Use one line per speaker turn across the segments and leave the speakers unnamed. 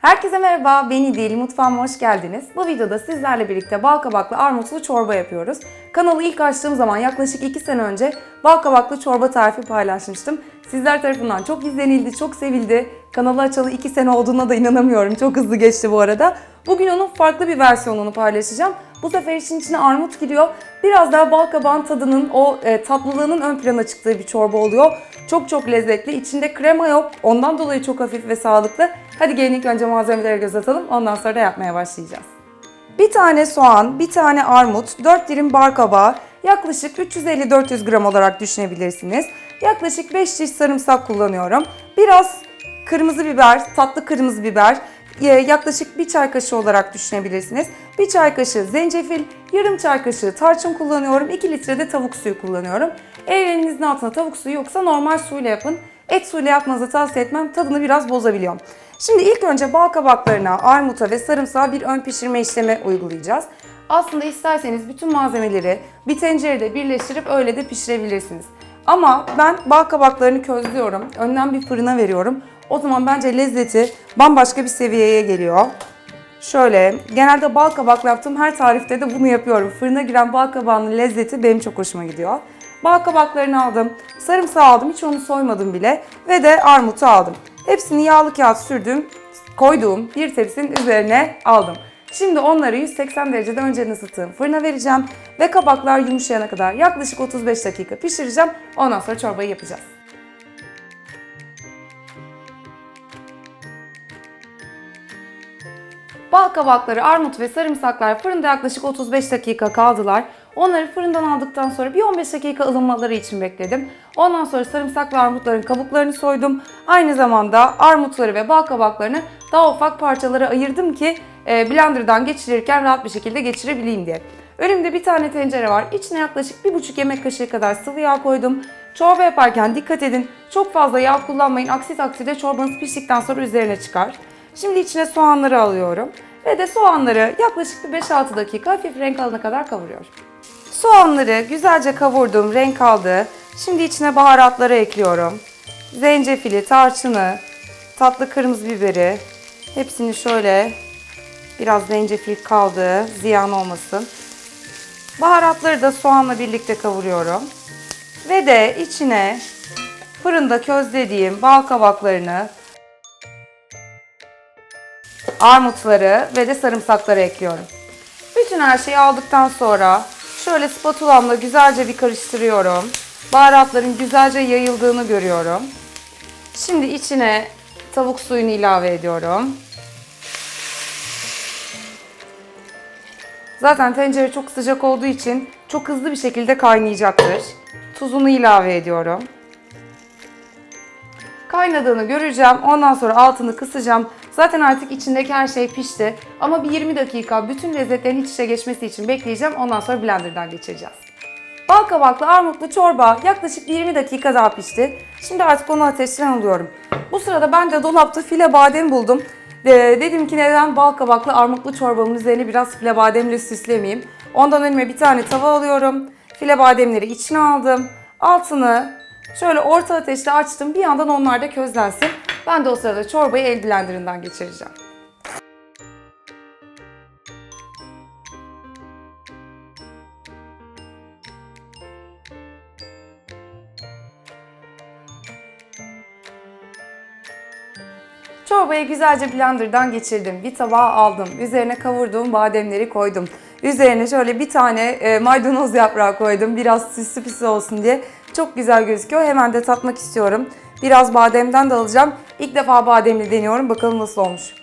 Herkese merhaba, ben İdil, mutfağıma hoş geldiniz. Bu videoda sizlerle birlikte bal kabaklı armutlu çorba yapıyoruz. Kanalı ilk açtığım zaman yaklaşık 2 sene önce bal kabaklı çorba tarifi paylaşmıştım. Sizler tarafından çok izlenildi, çok sevildi. Kanalı açalı 2 sene olduğuna da inanamıyorum. Çok hızlı geçti bu arada. Bugün onun farklı bir versiyonunu paylaşacağım. Bu sefer için içine armut giriyor. Biraz daha bal kabağın tadının, o e, tatlılığının ön plana çıktığı bir çorba oluyor. Çok çok lezzetli. İçinde krema yok. Ondan dolayı çok hafif ve sağlıklı. Hadi gelin ilk önce malzemelere göz atalım. Ondan sonra da yapmaya başlayacağız. Bir tane soğan, bir tane armut, 4 dilim bar kabağı, yaklaşık 350-400 gram olarak düşünebilirsiniz. Yaklaşık 5 çeşit sarımsak kullanıyorum. Biraz kırmızı biber, tatlı kırmızı biber, e, yaklaşık bir çay kaşığı olarak düşünebilirsiniz. Bir çay kaşığı zencefil, yarım çay kaşığı tarçın kullanıyorum. 2 litre de tavuk suyu kullanıyorum. Eğer elinizin altında tavuk suyu yoksa normal suyla yapın. Et suyla yapmanızı tavsiye etmem. Tadını biraz bozabiliyor. Şimdi ilk önce bal kabaklarına, armuta ve sarımsağa bir ön pişirme işlemi uygulayacağız. Aslında isterseniz bütün malzemeleri bir tencerede birleştirip öyle de pişirebilirsiniz. Ama ben bal kabaklarını közlüyorum. Önden bir fırına veriyorum. O zaman bence lezzeti bambaşka bir seviyeye geliyor. Şöyle, genelde bal kabakla yaptığım her tarifte de bunu yapıyorum. Fırına giren bal kabağının lezzeti benim çok hoşuma gidiyor. Bal kabaklarını aldım, sarımsağı aldım, hiç onu soymadım bile ve de armutu aldım. Hepsini yağlı kağıt sürdüm, koyduğum bir tepsinin üzerine aldım. Şimdi onları 180 derecede önceden ısıttığım fırına vereceğim ve kabaklar yumuşayana kadar yaklaşık 35 dakika pişireceğim. Ondan sonra çorbayı yapacağız. Bal kabakları, armut ve sarımsaklar fırında yaklaşık 35 dakika kaldılar. Onları fırından aldıktan sonra bir 15 dakika ılınmaları için bekledim. Ondan sonra sarımsak ve armutların kabuklarını soydum. Aynı zamanda armutları ve bal kabaklarını daha ufak parçalara ayırdım ki e, blenderdan geçirirken rahat bir şekilde geçirebileyim diye. Önümde bir tane tencere var. İçine yaklaşık 1,5 yemek kaşığı kadar sıvı yağ koydum. Çorba yaparken dikkat edin. Çok fazla yağ kullanmayın. Aksi takdirde çorbanız piştikten sonra üzerine çıkar. Şimdi içine soğanları alıyorum. Ve de soğanları yaklaşık bir 5-6 dakika hafif renk alana kadar kavuruyorum. Soğanları güzelce kavurdum, renk aldı. Şimdi içine baharatları ekliyorum. Zencefili, tarçını, tatlı kırmızı biberi. Hepsini şöyle biraz zencefil kaldı, ziyan olmasın. Baharatları da soğanla birlikte kavuruyorum. Ve de içine fırında közlediğim bal kabaklarını, armutları ve de sarımsakları ekliyorum. Bütün her şeyi aldıktan sonra şöyle spatulamla güzelce bir karıştırıyorum. Baharatların güzelce yayıldığını görüyorum. Şimdi içine tavuk suyunu ilave ediyorum. Zaten tencere çok sıcak olduğu için çok hızlı bir şekilde kaynayacaktır. Tuzunu ilave ediyorum. Kaynadığını göreceğim. Ondan sonra altını kısacağım. Zaten artık içindeki her şey pişti. Ama bir 20 dakika bütün lezzetlerin iç içe geçmesi için bekleyeceğim. Ondan sonra blenderdan geçireceğiz. Bal kabaklı armutlu çorba yaklaşık 20 dakika daha pişti. Şimdi artık onu ateşten alıyorum. Bu sırada ben de dolapta file badem buldum. De, dedim ki neden bal kabaklı armutlu çorbamın üzerine biraz file bademle süslemeyeyim. Ondan önüme bir tane tava alıyorum. File bademleri içine aldım. Altını şöyle orta ateşte açtım. Bir yandan onlar da közlensin. Ben de o sırada çorbayı el blenderından geçireceğim. Çorbayı güzelce blenderdan geçirdim. Bir tabağa aldım. Üzerine kavurduğum bademleri koydum. Üzerine şöyle bir tane e, maydanoz yaprağı koydum. Biraz süslü püslü olsun diye. Çok güzel gözüküyor. Hemen de tatmak istiyorum. Biraz bademden de alacağım. İlk defa bademli deniyorum. Bakalım nasıl olmuş.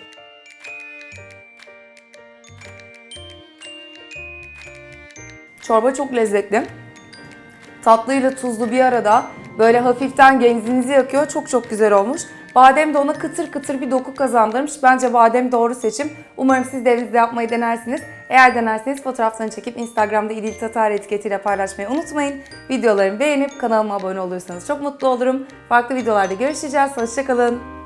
Çorba çok lezzetli. Tatlıyla tuzlu bir arada böyle hafiften genzinizi yakıyor. Çok çok güzel olmuş. Badem de ona kıtır kıtır bir doku kazandırmış. Bence badem doğru seçim. Umarım siz de evinizde yapmayı denersiniz. Eğer denerseniz fotoğraflarını çekip Instagram'da İdil Tatar etiketiyle paylaşmayı unutmayın. Videolarımı beğenip kanalıma abone olursanız çok mutlu olurum. Farklı videolarda görüşeceğiz. Hoşçakalın.